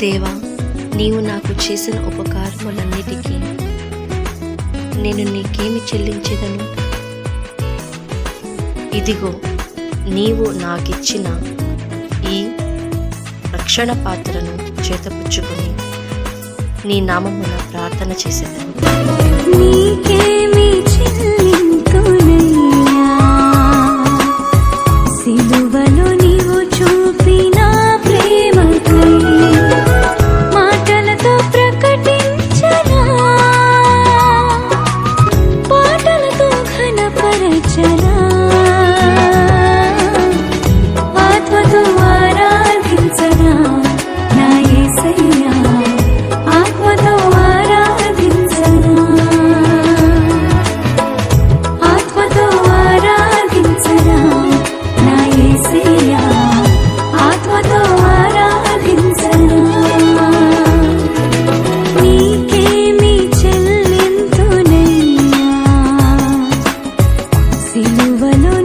దేవా నీవు నాకు చేసిన ఉపకారములన్నిటికీ నేను నీకేమి చెల్లించేదను? ఇదిగో నీవు నాకిచ్చిన ఈ రక్షణ పాత్రను చేతపుచ్చుకొని నీ నామమున ప్రార్థన చేసేదాను. geceler ధ్రువలు